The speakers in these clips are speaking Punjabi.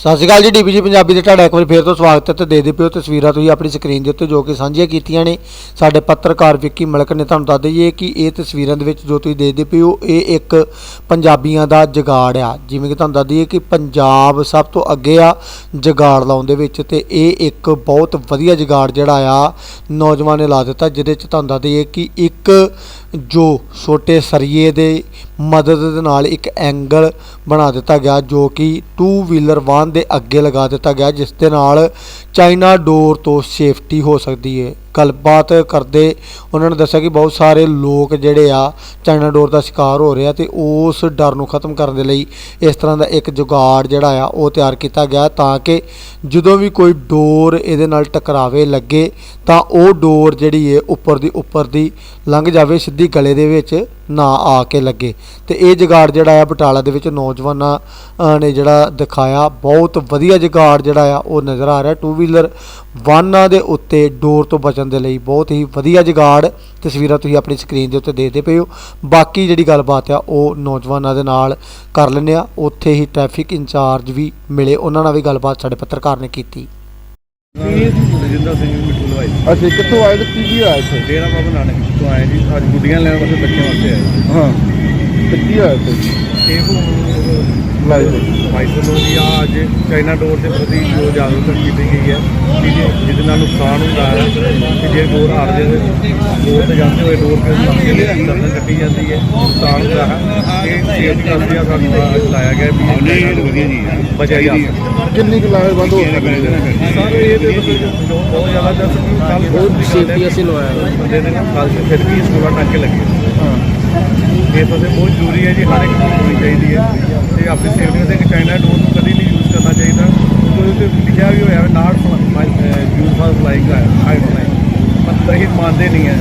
ਸਤਿ ਸ਼੍ਰੀ ਅਕਾਲ ਜੀ ਡੀਬੀਜੀ ਪੰਜਾਬੀ ਦੇ ਤੁਹਾਡਾ ਇੱਕ ਵਾਰ ਫੇਰ ਤੋਂ ਸਵਾਗਤ ਹੈ ਤੇ ਦੇ ਦੇ ਪਿਓ ਤਸਵੀਰਾਂ ਤੁਸੀਂ ਆਪਣੀ ਸਕਰੀਨ ਦੇ ਉੱਤੇ ਜੋ ਕਿ ਸਾਂਝੀਆਂ ਕੀਤੀਆਂ ਨੇ। ਸਾਡੇ ਪੱਤਰਕਾਰ ਵਿੱਕੀ ਮਲਕ ਨੇ ਤੁਹਾਨੂੰ ਦੱਸ ਦਈਏ ਕਿ ਇਹ ਤਸਵੀਰਾਂ ਦੇ ਵਿੱਚ ਜੋ ਤੁਸੀਂ ਦੇਖਦੇ ਪਿਓ, ਇਹ ਇੱਕ ਪੰਜਾਬੀਆਂ ਦਾ ਜਗਾੜ ਆ। ਜਿਵੇਂ ਕਿ ਤੁਹਾਨੂੰ ਦੱਸ ਦਈਏ ਕਿ ਪੰਜਾਬ ਸਭ ਤੋਂ ਅੱਗੇ ਆ ਜਗਾੜ ਲਾਉਣ ਦੇ ਵਿੱਚ ਤੇ ਇਹ ਇੱਕ ਬਹੁਤ ਵਧੀਆ ਜਗਾੜ ਜਿਹੜਾ ਆ ਨੌਜਵਾਨ ਨੇ ਲਾ ਦਿੱਤਾ, ਜਿਹਦੇ ਚ ਤੁਹਾਨੂੰ ਦੱਸ ਦਈਏ ਕਿ ਇੱਕ ਜੋ ਛੋਟੇ ਸਰੀਏ ਦੇ ਮਦਦ ਦੇ ਨਾਲ ਇੱਕ ਐਂਗਲ ਬਣਾ ਦਿੱਤਾ ਗਿਆ ਜੋ ਕਿ ਟੂ ਵੀਲਰ ਵਾਹਨ ਦੇ ਅੱਗੇ ਲਗਾ ਦਿੱਤਾ ਗਿਆ, ਜਿਸ ਦੇ ਨਾਲ ਚਾਈਨਾ ਡੋਰ ਤੋਂ ਸੇਫਟੀ ਹੋ ਸਕਦੀ ਹੈ ਗੱਲਬਾਤ ਕਰਦੇ ਉਹਨਾਂ ਨੇ ਦੱਸਿਆ ਕਿ ਬਹੁਤ ਸਾਰੇ ਲੋਕ ਜਿਹੜੇ ਆ ਚਾਈਨਾ ਡੋਰ ਦਾ ਸ਼ਿਕਾਰ ਹੋ ਰਿਹਾ ਆ ਤੇ ਉਸ ਡਰ ਨੂੰ ਖਤਮ ਕਰਨ ਦੇ ਲਈ ਇਸ ਤਰ੍ਹਾਂ ਦਾ ਇੱਕ ਜੁਗਾੜ ਜਿਹੜਾ ਆ ਉਹ ਤਿਆਰ ਕੀਤਾ ਗਿਆ ਤਾਂ ਕਿ ਜਦੋਂ ਵੀ ਕੋਈ ਡੋਰ ਇਹਦੇ ਨਾਲ ਟਕਰਾਵੇ ਲੱਗੇ ਤਾਂ ਉਹ ਡੋਰ ਜਿਹੜੀ ਹੈ ਉੱਪਰ ਦੀ ਉੱਪਰ ਦੀ ਲੰਘ ਜਾਵੇ, ਸਿੱਧੀ ਗਲੇ ਦੇ ਵਿੱਚ ਨਾ ਆ ਕੇ ਲੱਗੇ। ਤੇ ਇਹ ਜੁਗਾੜ ਜਿਹੜਾ ਆ ਬਟਾਲਾ ਦੇ ਵਿੱਚ ਨੌਜਵਾਨਾਂ ਨੇ ਜਿਹੜਾ ਦਿਖਾਇਆ। ਬਹੁਤ ਵਧੀਆ ਜੁਗਾੜ ਜਿਹੜਾ ਆ ਉਹ ਨਜ਼ਰ ਆ ਰਿਹਾ। ਟੂ ਵੀਲਰ ਵਾਹਨਾਂ ਦੇ ਉੱਤੇ ਡੋਰ ਤੋਂ ਬਚਣ ਦੇ ਲਈ ਬਹੁਤ ਹੀ ਵਧੀਆ ਜੁਗਾੜ ਤਸਵੀਰਾਂ ਤੁਸੀਂ ਆਪਣੀ ਸਕਰੀਨ ਦੇ ਉੱਤੇ ਦੇਖਦੇ ਪਏ ਹੋ। ਬਾਕੀ ਜਿਹੜੀ ਗੱਲਬਾਤ ਆ ਉਹ ਨੌਜਵਾਨਾਂ ਦੇ ਨਾਲ ਕਰ ਲੈਂਦੇ ਆ। ਉੱਥੇ ਹੀ ਟ੍ਰੈਫਿਕ ਇੰਚਾਰਜ ਵੀ ਮਿਲੇ। ਉਹਨਾਂ ਨਾਲ ਵੀ ਗੱਲਬਾਤ ਸਾਡੇ ਪੱਤਰਕਾਰ ਨੇ ਕੀਤੀ। ਰਜਿੰਦਰ ਸਿੰਘ ਮਿੱਠੂ ਲਵਾਈ ਅੱਛਾ ਕਿੱਥੋਂ ਆਏ ਤੇ ਕੀ ਕੀ ਆਇਆ ਇੱਥੇ? ਡੇਰਾ ਬਾਬਾ ਨਾਨਕ ਤੋਂ ਆਏ ਜੀ। ਅੱਜ ਗੁੱਡੀਆਂ ਲੈਣ ਵਾਸਤੇ ਬੱਚਿਆਂ ਵਾਸਤੇ ਆਏ। ਹਾਂ। ਤੇ ਕੀ ਆਇਆ ਇੱਥੇ? ਇਹ ਜੀ। ਆ ਅੱਜ ਚਾਈਨਾ ਡੋਰ ਦੇ ਪ੍ਰਤੀ ਜੋ ਜਾਗਰੂਕਤਾ ਕੀਤੀ ਗਈ ਹੈ ਕਿ ਜਿਹਦੇ ਨਾਲ ਨੁਕਸਾਨ ਹੁੰਦਾ ਹੈ ਕਿ ਜੇ ਡੋਰ ਹਾਰ ਜਾਵੇ ਡੋਰ ਤੇ ਜਾਂਦੇ ਹੋਏ ਡੋਰ ਤੇ ਸਾਹਮਣੇ ਦਰਦ ਕੱਟੀ ਜਾਂਦੀ ਹੈ ਨੁਕਸਾਨ ਹੁੰਦਾ ਹੈ। ਇਹ ਸੇਫਟੀ ਵਾਸਤੇ ਆ ਸਾਨੂੰ ਅੱਜ ਲਾਇਆ ਗਿਆ ਵੀ ਇਹ ਵਧੀਆ ਜੀ। ਬਚਿਆ ਜਾ ਸਕਦਾ। ਕਿੰਨੀ ਕੁ ਲਾਹੇਵੰਦ ਹੋ ਸਕਦੀ ਹੈ? ਸਰ ਇਹ ਤੇ ਬਹੁਤ ਜ਼ਿਆਦਾ ਦੱਸ ਕੱਲ ਬਹੁਤ ਸੇਫਟੀ ਅਸੀਂ ਲਵਾਇਆ ਬੰਦੇ ਨੇ ਕੱਲ ਫਿਰ ਵੀ ਸਕੂਲਾਂ ਟਾਂਕੇ ਲੱਗੇ। ਹਾਂ। ਇਹ ਫਸੇ ਬਹੁਤ ਜ਼ਰੂਰੀ ਹੈ ਜੀ ਹਰ ਇੱਕ ਚਾਹੀਦੀ ਹੈ ਤੇ ਆਪਣੀ ਸੇਫਟੀ ਵਾਸਤੇ ਕਿ ਚਾਈਨਾ ਡੋਰ ਨੂੰ ਕਦੀ ਨਹੀਂ ਯੂਜ਼ ਕਰਨਾ ਚਾਹੀਦਾ ਕੋਈ ਤੇ ਲਿਖਿਆ ਵੀ ਹੋਇਆ ਹੈ not use for flying high flying ਪਰ ਇਹ ਮੰਨਦੇ ਨਹੀਂ ਹੈ।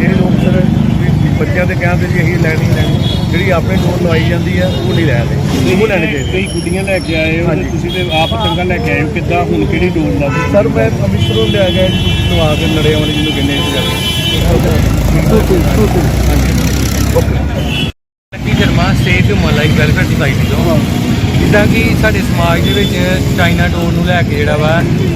ਇਹ ਲੋਕ ਸਰ ਵੀ ਬੱਚਿਆਂ ਦੇ ਕਹਿੰਦੇ ਜੀ ਅਸੀਂ ਲੈਣੀ ਲੈਣੀ ਜਿਹੜੀ ਆਪਣੇ ਡੋਰ ਲਵਾਈ ਜਾਂਦੀ ਹੈ ਉਹ ਨਹੀਂ ਲੈ ਰਹੇ। ਉਹ ਲੈਣੀ ਚਾਹੀਦੀ। ਕਈ ਗੁੱਡੀਆਂ ਲੈ ਕੇ ਆਏ ਹੋ ਤੁਸੀਂ ਤੇ ਆਪ ਚੰਗਾ ਲੈ ਕੇ ਆਏ ਹੋ ਕਿੱਦਾਂ ਹੁਣ ਕਿਹੜੀ ਡੋਰ ਲਾ ਦਿੱਤੀ ਸਰ ਮੈਂ ਅੰਮ੍ਰਿਤਸਰੋਂ ਲਿਆ ਗਿਆ ਜੀ ਨਵਾ ਕੇ ਨੜੇ ਵਾਲੇ ਜਿਹਨੂੰ ਕਹਿੰਦੇ ਆ। ਲੱਕੀ ਸ਼ਰਮਾ ਸਟੇਟ ਮਲਾਈ ਵੈਲਫੇਅਰ ਸੁਸਾਇਟੀ ਤੋਂ। ਜਿੱਦਾਂ ਕਿ ਸਾਡੇ ਸਮਾਜ ਦੇ ਵਿੱਚ ਚਾਈਨਾ ਡੋਰ ਨੂੰ ਲੈ ਕੇ ਜਿਹੜਾ ਵਾ,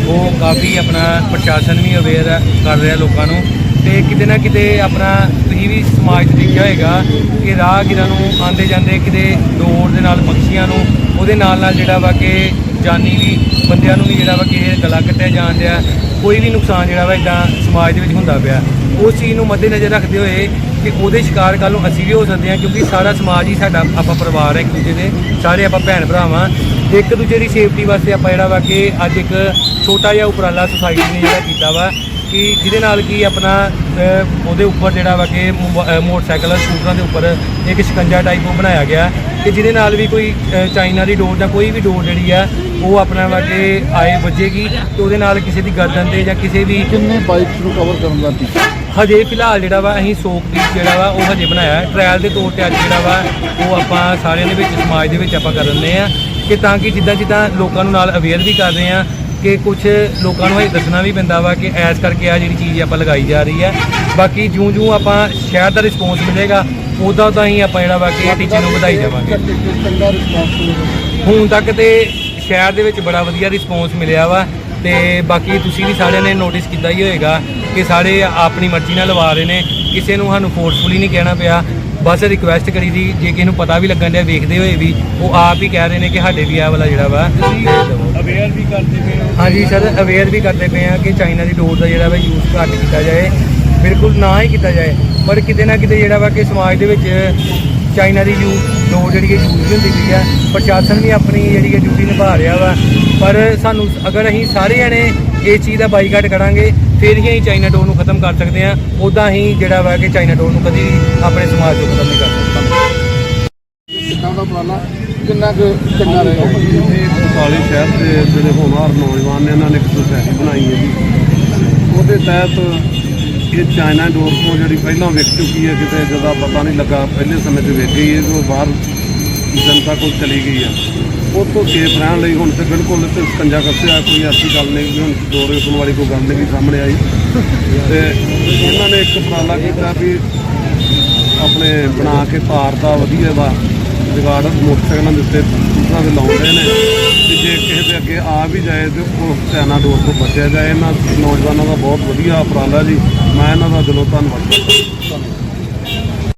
ਉਹ ਕਾਫੀ ਆਪਣਾ ਪ੍ਰਸ਼ਾਸਨ ਵੀ ਅਵੇਅਰ ਕਰ ਰਿਹਾ ਲੋਕਾਂ ਨੂੰ। ਤੇ ਕਿਤੇ ਨਾ ਕਿਤੇ ਆਪਣਾ ਤੁਸੀਂ ਵੀ ਸਮਾਜ 'ਚ ਦੇਖਿਆ ਹੋਏਗਾ ਕਿ ਰਾਹਗੀਰਾਂ ਨੂੰ ਆਂਦੇ ਜਾਂਦੇ ਕਿਤੇ ਡੋਰ ਦੇ ਨਾਲ ਪੰਛੀਆਂ ਨੂੰ, ਉਹਦੇ ਨਾਲ ਨਾਲ ਜਿਹੜਾ ਵਾ ਕਿ ਜਾਨੀ ਵੀ ਬੰਦਿਆਂ ਨੂੰ ਵੀ ਜਿਹੜਾ ਵਾ ਕਿ ਗਲਾ ਕੱਟਿਆ ਜਾਣ ਡਿਆ। ਕੋਈ ਵੀ ਨੁਕਸਾਨ ਜਿਹੜਾ ਵਾ ਇਦਾਂ ਸਮਾਜ ਦੇ ਵਿੱਚ ਹੁੰਦਾ ਪਿਆ। ਉਸ ਚੀਜ਼ ਨੂੰ ਮੱਦੇਨਜ਼ਰ ਰੱਖਦੇ ਹੋਏ ਕਿ ਉਹਦੇ ਸ਼ਿਕਾਰ ਕੱਲ੍ਹ ਨੂੰ ਅਸੀਂ ਵੀ ਹੋ ਸਕਦੇ ਹਾਂ, ਕਿਉਂਕਿ ਸਾਰਾ ਸਮਾਜ ਹੀ ਸਾਡਾ, ਆਪਾਂ ਪਰਿਵਾਰ ਹੈ ਇੱਕ ਦੂਜੇ ਦੇ, ਸਾਰੇ ਆਪਾਂ ਭੈਣ ਭਰਾਵਾਂ। ਇੱਕ ਦੂਜੇ ਦੀ ਸੇਫਟੀ ਵਾਸਤੇ ਆਪਾਂ ਜਿਹੜਾ ਵਾ ਕਿ ਅੱਜ ਇੱਕ ਛੋਟਾ ਜਿਹਾ ਉਪਰਾਲਾ ਸੁਸਾਇਟੀ ਨੇ ਜਿਹੜਾ ਕੀਤਾ ਵਾ ਕਿ ਜਿਹਦੇ ਨਾਲ ਕੀ ਆਪਣਾ ਅਹ, ਉਹਦੇ ਉੱਪਰ ਜਿਹੜਾ ਵਾ ਕਿ ਅਹ, ਮੋਟਰਸਾਈਕਲ ਸਕੂਟਰਾਂ ਦੇ ਉੱਪਰ ਇੱਕ ਸ਼ਿਕੰਜਾ ਟਾਈਪ ਉਹ ਬਣਾਇਆ ਗਿਆ। ਕਿ ਜਿਹਦੇ ਨਾਲ ਵੀ ਕੋਈ ਅਹ, ਚਾਈਨਾ ਦੀ ਡੋਰ ਜਾਂ ਕੋਈ ਵੀ ਡੋਰ ਜਿਹੜੀ ਆ ਉਹ ਆਪਣਾ ਵਾ ਕਿ ਆਏ ਵੱਜੇਗੀ ਤੇ ਉਹਦੇ ਨਾਲ ਕਿਸੇ ਦੀ ਗਰਦਨ ਤੇ ਜਾਂ ਕਿਸੇ ਵੀ ਕਿੰਨੇ ਬਾਈਕਸ ਨੂੰ ਕਵਰ ਕਰਨ ਦਾ ਟੀਚਾ? ਹਜੇ ਫਿਲਹਾਲ ਜਿਹੜਾ ਵਾ ਅਸੀਂ ਸੋਕ ਪੀਸ ਜਿਹੜਾ ਵਾ ਉਹ ਹਜੇ ਬਣਾਇਆ। ਹੈ ਟ੍ਰਾਇਲ ਦੇ ਤੌਰ ਤੇ ਅੱਜ ਜਿਹੜਾ ਵਾ ਉਹ ਆਪਾਂ ਸਾਰਿਆਂ ਦੇ ਵਿੱਚ ਸਮਾਜ ਦੇ ਵਿੱਚ ਆਪਾਂ ਕਰ ਰਹੇ ਆ ਕਿ ਤਾਂ ਕਿ ਜਿੱਦਾਂ ਜਿੱਦਾਂ ਲੋਕਾਂ ਨੂੰ ਨਾਲ ਅਵੇਅਰ ਵੀ ਕਰ ਰਹੇ ਆ ਕਿ ਕੁਝ ਲੋਕਾਂ ਨੂੰ ਇਹ ਦੱਸਣਾ ਵੀ ਪੈਂਦਾ ਵਾ ਕਿ ਐਸ ਕਰਕੇ ਆ ਜਿਹੜੀ ਚੀਜ਼ ਆਪਾਂ ਲਗਾਈ ਜਾ ਰਹੀ ਹੈ ਬਾਕੀ ਜਿਉਂ ਜਿਉਂ ਆਪਾਂ ਸ਼ਹਿਰ ਦਾ ਰਿਸਪੌਂਸ ਮਿਲੇਗਾ, ਉਦਾਂ ਉਦਾਂ ਹੀ ਆਪਾਂ ਜਿਹੜਾ ਵਾ ਕਿ ਇਹ ਟੀਚੇ ਨੂੰ ਵਧਾਈ ਜਾਵਾਂਗੇ ਹੁਣ ਤੱਕ ਤੇ ਸ਼ਹਿਰ ਦੇ ਵਿੱਚ ਬੜਾ ਵਧੀਆ ਰਿਸਪੌਂਸ ਮਿਲਿਆ ਵਾ ਤੇ ਬਾਕੀ ਤੁਸੀਂ ਵੀ ਸਾਰਿਆਂ ਨੇ ਨੋਟਿਸ ਕੀਤਾ ਹੀ ਹੋਏਗਾ ਕਿ ਸਾਰੇ ਆਪਣੀ ਮਰਜ਼ੀ ਨਾਲ ਲਵਾ ਰਹੇ ਨੇ। ਕਿਸੇ ਨੂੰ ਸਾਨੂੰ ਫੋਰਸਫੁਲੀ ਨਹੀਂ ਕਹਿਣਾ ਪਿਆ। ਬਸ ਰਿਕੁਐਸਟ ਕਰੀ ਦੀ ਜੇ ਕਿਸੇ ਨੂੰ ਪਤਾ ਵੀ ਲੱਗਣ ਡਿਆ ਵੇਖਦੇ ਹੋਏ ਵੀ ਉਹ ਆਪ ਹੀ ਕਹਿ ਰਹੇ ਨੇ ਕਿ ਸਾਡੇ ਵੀ ਆ ਵਾਲਾ ਜਿਹੜਾ ਵਾ ਅਵੇਅਰ ਵੀ ਕਰਦੇ ਪਏ ਹੋ? ਹਾਂਜੀ ਸਰ ਅਵੇਅਰ ਵੀ ਕਰਦੇ ਪਏ ਆ ਕਿ ਚਾਈਨਾ ਦੀ ਡੋਰ ਦਾ ਜਿਹੜਾ ਵਾ ਯੂਜ਼ ਘੱਟ ਕੀਤਾ ਜਾਏ। ਬਿਲਕੁਲ ਨਾ ਹੀ ਕੀਤਾ ਜਾਏ ਪਰ ਕਿਤੇ ਨਾ ਕਿਤੇ ਜਿਹੜਾ ਵਾ ਕਿ ਸਮਾਜ ਦੇ ਵਿੱਚ ਚਾਈਨਾ ਦੀ ਯੂ ਡੋਰ ਜਿਹੜੀ ਹੈ ਯੂਜ਼ ਹੁੰਦੀ ਪਈ ਆ। ਪ੍ਰਸ਼ਾਸਨ ਵੀ ਆਪਣੀ ਜਿਹੜੀ ਹੈ ਡਿਊਟੀ ਨਿਭਾ ਰਿਹਾ ਵਾ। ਪਰ ਸਾਨੂੰ ਅਗਰ ਅਸੀਂ ਸਾਰੇ ਜਣੇ ਇਸ ਚੀਜ਼ ਦਾ ਬਾਈਕਾਟ ਕਰਾਂਗੇ ਫਿਰ ਹੀ ਅਸੀਂ ਚਾਈਨਾ ਡੋਰ ਨੂੰ ਖਤਮ ਕਰ ਸਕਦੇ ਆ ਉਦਾਂ ਹੀ ਜਿਹੜਾ ਵਾ ਕਿ ਚਾਈਨਾ ਡੋਰ ਨੂੰ ਕਦੀ ਆਪਣੇ ਸਮਾਜ ਤੋਂ ਖਤਮ ਨਹੀਂ ਕਰ ਸਕਦੇ। ਕਿੰਨਾ ਦਾ ਉਪਰਾਲਾ? ਕਿੰਨਾ ਕੁ ਚੰਗਾ ਰਹੇਗਾ ਇਹ ਸ਼ਹਿਰ ਦੇ ਜਿਹੜੇ ਹੋਣਹਾਰ ਨੌਜਵਾਨ ਨੇ ਇਹਨਾਂ ਨੇ ਇੱਕ ਸੁਸਾਇਟੀ ਬਣਾਈ ਹੈ ਜੀ। ਉਹਦੇ ਤਹਿਤ ਇਹ ਚਾਈਨਾ ਡੋਰ ਤੋਂ ਜਿਹੜੀ ਪਹਿਲਾਂ ਵਿਕ ਚੁੱਕੀ ਹੈ ਕਿਤੇ ਜਿਹਦਾ ਪਤਾ ਨਹੀਂ ਲੱਗਾ। ਪਹਿਲੇ ਸਮੇਂ 'ਚ ਵਿਕ ਗਈ ਹੈ ਜੋ ਬਾਹਰ ਜਨਤਾ ਕੋਲ ਚਲੀ ਗਈ ਆ। ਉਹ ਤੋਂ ਸੇਫ ਰਹਿਣ ਲਈ ਹੁਣ ਤੇ ਬਿਲਕੁਲ ਤੇ ਸਕੰਜਾ ਕੱਸਿਆ, ਕੋਈ ਐਸੀ ਗੱਲ ਨਹੀਂ ਵੀ ਹੁਣ ਡੋਰ ਵੇਚਣ ਵਾਲੀ ਕੋਈ ਗੱਲ ਨਹੀਂ ਵੀ ਸਾਹਮਣੇ ਆਈ। ਤੇ ਇਹਨਾਂ ਨੇ ਇੱਕ ਉਪਰਾਲਾ ਕੀਤਾ ਵੀ ਆਪਣੇ ਬਣਾ ਕੇ ਤਾਰ ਦਾ ਵਧੀਆ ਵਾ, ਜਗਾੜ ਮੋਟਰਸਾਈਕਲਾਂ ਦੇ ਉੱਤੇ ਦੂਸਰਾਂ ਦੇ ਲਾਉਂਦੇ ਨੇ। ਤੇ ਜੇ ਕਿਸੇ ਦੇ ਅੱਗੇ ਆ ਵੀ ਜਾਏ ਤੇ ਉਹ ਚਾਈਨਾ ਡੋਰ ਤੋਂ ਬਚਿਆ ਜਾਏ। ਇਹਨਾਂ ਨੌਜਵਾਨਾਂ ਦਾ ਬਹੁਤ ਵਧੀਆ ਉਪਰਾਲਾ ਜੀ। ਮੈਂ ਇਹਨਾਂ ਦਾ ਦਿਲੋਂ ਧੰਨਵਾਦ ਕਰਦਾ।